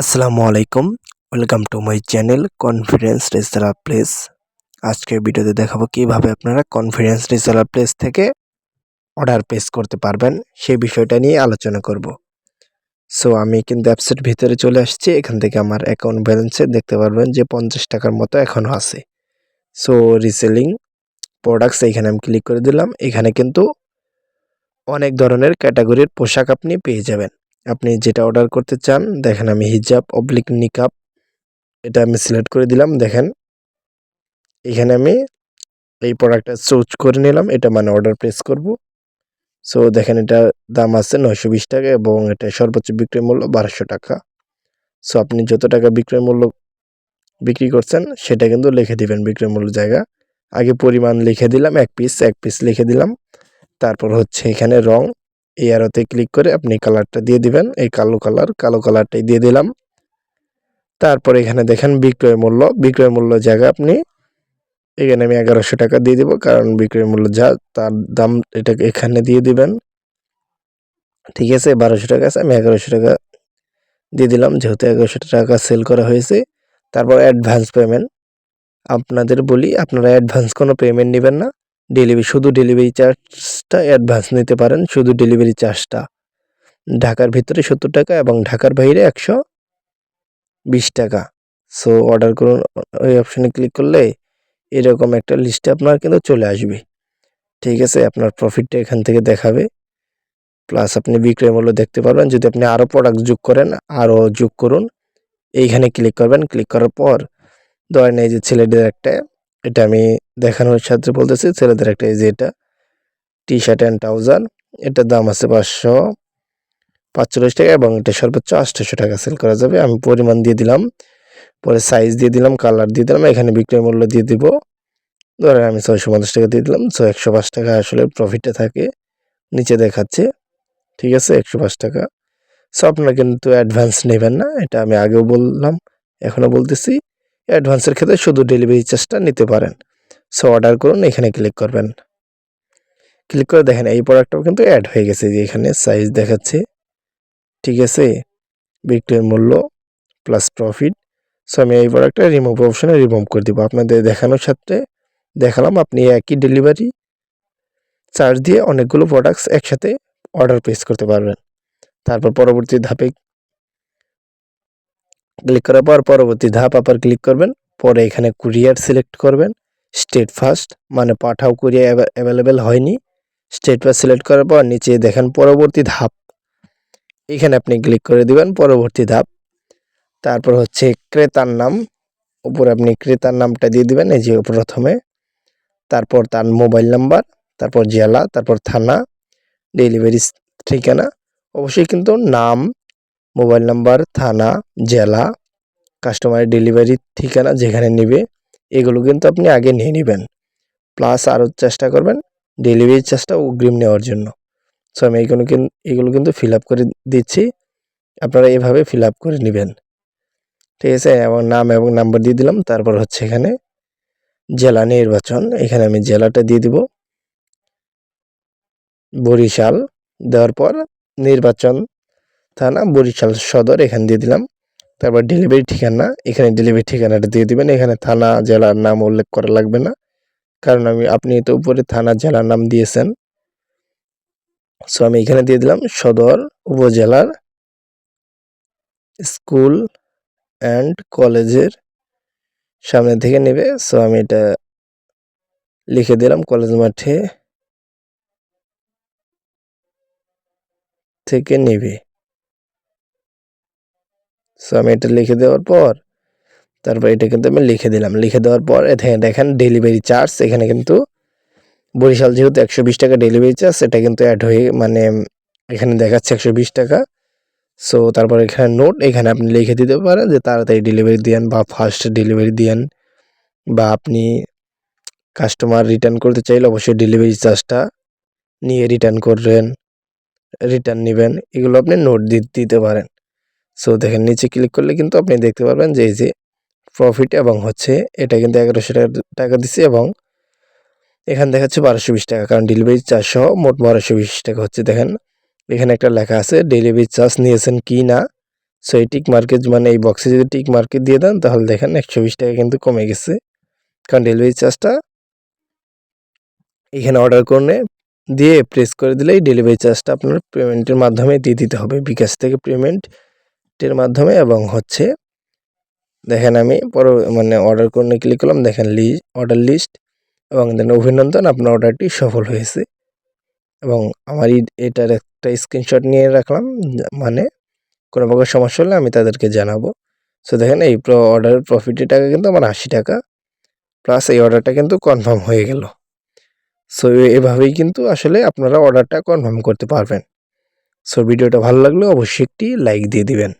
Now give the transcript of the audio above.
আসসালামু আলাইকুম। Welcome to my channel confidence রেজারা place আজকের ভিডিওতে দেখাবো কীভাবে আপনারা কনফিডেন্স রেজারা প্লেস থেকে অর্ডার প্লেস করতে পারবেন, সেই বিষয়টা নিয়ে আলোচনা করব। সো আমি কিন্তু অ্যাপসের ভিতরে চলে আসছি। এখান থেকে আমার অ্যাকাউন্ট ব্যালেন্সে দেখতে পারবেন যে পঞ্চাশ টাকার মতো এখনও আছে। সো রিসেলিং প্রোডাক্টস এখানে আমি ক্লিক করে দিলাম। এখানে কিন্তু অনেক ধরনের ক্যাটাগরির পোশাক আপনি পেয়ে যাবেন। আপনি যেটা অর্ডার করতে চান, দেখেন আমি হিজাব অবলিক নিকাপ এটা আমি সিলেক্ট করে দিলাম, দেখেন। এখানে আমি এই প্রোডাক্টটা চুজ করে নিলাম, এটা মানে অর্ডার প্রেস করব। সো দেখেন এটা দাম আছে নয়শো বিশ টাকা এবং এটা সর্বোচ্চ বিক্রয় মূল্য বারোশো টাকা। সো আপনি যত টাকা বিক্রয় মূল্য বিক্রি করছেন, সেটা কিন্তু লিখে দিবেন বিক্রয় মূল্য জায়গা। আগে পরিমাণ লিখে দিলাম, এক পিস এক পিস লিখে দিলাম। তারপর হচ্ছে এখানে রং এই আরোতে ক্লিক করে আপনি কালারটা দিয়ে দিবেন। এই কালো কালার কালো কালারটাই দিয়ে দিলাম। তারপর এখানে দেখেন বিক্রয় মূল্য। বিক্রয় মূল্য জায়গা আপনি, এখানে আমি এগারোশো টাকা দিয়ে দিব, কারণ বিক্রয় মূল্য যা, তার দাম এটা এখানে দিয়ে দিবেন। ঠিক আছে, বারোশো টাকা আছে, আমি এগারোশো টাকা দিয়ে দিলাম, যেহেতু এগারোশো টাকা সেল করা হয়েছে। তারপর অ্যাডভান্স পেমেন্ট আপনাদের বলি, আপনারা অ্যাডভান্স কোনো পেমেন্ট নেবেন না। ডেলিভারি শুধু ডেলিভারি চার্জটা অ্যাডভান্স নিতে পারেন, শুধু ডেলিভারি চার্জটা ঢাকার ভিতরে সত্তর টাকা এবং ঢাকার বাইরে একশো বিশ টাকা। সো অর্ডার করুন, ওই অপশানে ক্লিক করলে এরকম একটা লিস্টে আপনার কিন্তু চলে আসবে। ঠিক আছে, আপনার প্রফিটটা এখান থেকে দেখাবে। প্লাস আপনি বিক্রয় মূল্য দেখতে পারবেন। যদি আপনি আরও প্রোডাক্ট যোগ করেন আরও যোগ করুন, এইখানে ক্লিক করবেন। ক্লিক করার পর, ধরেন এই যে ছেলেদের একটা, এটা আমি দেখানোর সাথে বলতেছি, ছেলেদের একটা এই যে এটা টি শার্ট অ্যান্ড ট্রাউজার এটার দাম আছে পাঁচশো পাঁচচল্লিশ টাকা এবং এটা সর্বোচ্চ আটশোশো টাকা সেল করা যাবে। আমি পরিমাণ দিয়ে দিলাম, পরে সাইজ দিয়ে দিলাম কালার দিয়ে দিলাম, এখানে বিক্রয় মূল্য দিয়ে দিব। ধরেন আমি ছয়শো পঞ্চাশ টাকা দিয়ে দিলাম ছয় একশো পাঁচ টাকা আসলে প্রফিটটা থাকে, নিচে দেখাচ্ছে, ঠিক আছে, একশো পাঁচ টাকা। সো আপনারা কিন্তু অ্যাডভান্স নেবেন না, এটা আমি আগেও বললাম এখনও বলতেছি অ্যাডভান্সের ক্ষেত্রে শুধু ডেলিভারি চার্জটা নিতে পারেন। সো অর্ডার করুন, এখানে ক্লিক করবেন। ক্লিক করে দেখেন, এই প্রোডাক্টটাও কিন্তু অ্যাড হয়ে গেছে যে এখানে সাইজ দেখাচ্ছে। ঠিক আছে? বিক্রয়ের মূল্য প্লাস প্রফিট সো আমি এই প্রোডাক্টটা রিমুভ অপশানে রিমুভ করে দিব। আপনাদের দেখানোর সাথে দেখালাম, আপনি একই ডেলিভারি চার্জ দিয়ে অনেকগুলো প্রোডাক্টস একসাথে অর্ডার প্লেস করতে পারবেন। তারপর পরবর্তী ধাপে ক্লিক করার পর পরবর্তী ধাপ আবার ক্লিক করবেন। পরে এখানে কুরিয়ার সিলেক্ট করবেন। স্টেট ফার্স্ট মানে পাঠাও কুরিয়ার অ্যাভেলেবেল হয়নি। স্টেট ফার্স্ট সিলেক্ট করার পর নিচে দেখেন পরবর্তী ধাপ। এখানে আপনি ক্লিক করে দিবেন পরবর্তী ধাপ। তারপর হচ্ছে ক্রেতার নাম। উপরে আপনি ক্রেতার নামটা দিয়ে দিবেন, এই যে প্রথমে। তারপর তার মোবাইল নাম্বার তারপর জেলা, তারপর থানা ডেলিভারি ঠিকানা। অবশ্যই কিন্তু নাম মোবাইল নাম্বার থানা, জেলা কাস্টমারের ডেলিভারি ঠিকানা যেখানে নেবে। এগুলো কিন্তু আপনি আগে নিয়ে নেবেন। প্লাস আরও চেষ্টা করবেন ডেলিভারি চার্জটা অগ্রিম নেওয়ার জন্য। সো আমি এইগুলো কিন্তু এগুলো কিন্তু ফিল আপ করে দিচ্ছি। আপনারা এভাবে ফিল আপ করে নেবেন। ঠিক আছে? এবং নাম এবং নাম্বার দিয়ে দিলাম। তারপর হচ্ছে এখানে জেলা নির্বাচন। এখানে আমি জেলাটা দিয়ে দিব। বরিশাল। দেওয়ার পর নির্বাচন থানা বরিশাল সদর এখানে দিয়ে দিলাম। তারপর ডেলিভারি ঠিকানা, এখানে ডেলিভারি ঠিকানাটা দিয়ে দিবেন। এখানে থানা, জেলার নাম উল্লেখ করা লাগবে না, কারণ আমি, আপনি তো উপরে থানা, জেলার নাম দিয়েছেন। সো আমি এখানে দিয়ে দিলাম সদর, উপজেলার স্কুল অ্যান্ড কলেজের সামনে থেকে নেবে। সো আমি এটা লিখে দিলাম কলেজ মাঠে থেকে নেবে। সো আমি এটা লিখে দেওয়ার পর, তারপর এটা কিন্তু আমি লিখে দিলাম। লিখে দেওয়ার পর এখানে দেখেন ডেলিভারি চার্জ এখানে কিন্তু বরিশাল যেহেতু একশো বিশ টাকা ডেলিভারি চার্জ এটা কিন্তু অ্যাড হয়ে মানে এখানে দেখাচ্ছে একশো বিশ টাকা। সো তারপর এখানে নোট এখানে আপনি লিখে দিতে পারেন যে তাড়াতাড়ি ডেলিভারি দিয়েন বা ফার্স্ট ডেলিভারি দিয়েন বা আপনি কাস্টমার রিটার্ন করতে চাইলে অবশ্যই ডেলিভারি চার্জটা নিয়ে রিটার্ন করবেন রিটার্ন নেবেন। এগুলো আপনি নোট দিতে পারেন। সো দেখেন, নিচে ক্লিক করলে কিন্তু আপনি দেখতে পারবেন যে এই যে প্রফিট এবং হচ্ছে এটা কিন্তু এগারোশো টাকা দিচ্ছে এবং এখানে দেখাচ্ছে বারোশো বিশ টাকা। কারণ ডেলিভারি চার্জ সহ মোট বারোশো বিশ টাকা হচ্ছে। দেখেন, এখানে একটা লেখা আছে ডেলিভারি চার্জ নিয়েছেন কি না? সো এই টিক মার্কেট মানে এই বক্সে যদি টিক মার্কেট দিয়ে দেন, তাহলে দেখেন একশো বিশ টাকা কিন্তু কমে গেছে। কারণ ডেলিভারি চার্জটা এখানে অর্ডার করে দিয়ে প্রেস করে দিলেই ডেলিভারি চার্জটা আপনার পেমেন্টের মাধ্যমে দিয়ে দিতে হবে। বিকাশ থেকে পেমেন্টের মাধ্যমে এবং হচ্ছে দেখেন আমি পর মানে অর্ডার করে ক্লিক করলাম, দেখেন লি অর্ডার লিস্ট এবং দেন অভিনন্দন, আপনার অর্ডারটি সফল হয়েছে। এবং আমার এটার একটা স্ক্রিনশট নিয়ে রাখলাম মানে কোনো প্রকার সমস্যা হলে আমি তাদেরকে জানাব। সো দেখেন এই অর্ডারের প্রফিটের টাকা কিন্তু আমার আশি টাকা প্লাস এই অর্ডারটা কিন্তু কনফার্ম হয়ে গেল। সো এভাবেই কিন্তু আসলে আপনারা অর্ডারটা কনফার্ম করতে পারবেন। সো ভিডিওটা ভালো লাগলে অবশ্যই একটি লাইক দিয়ে দিবেন।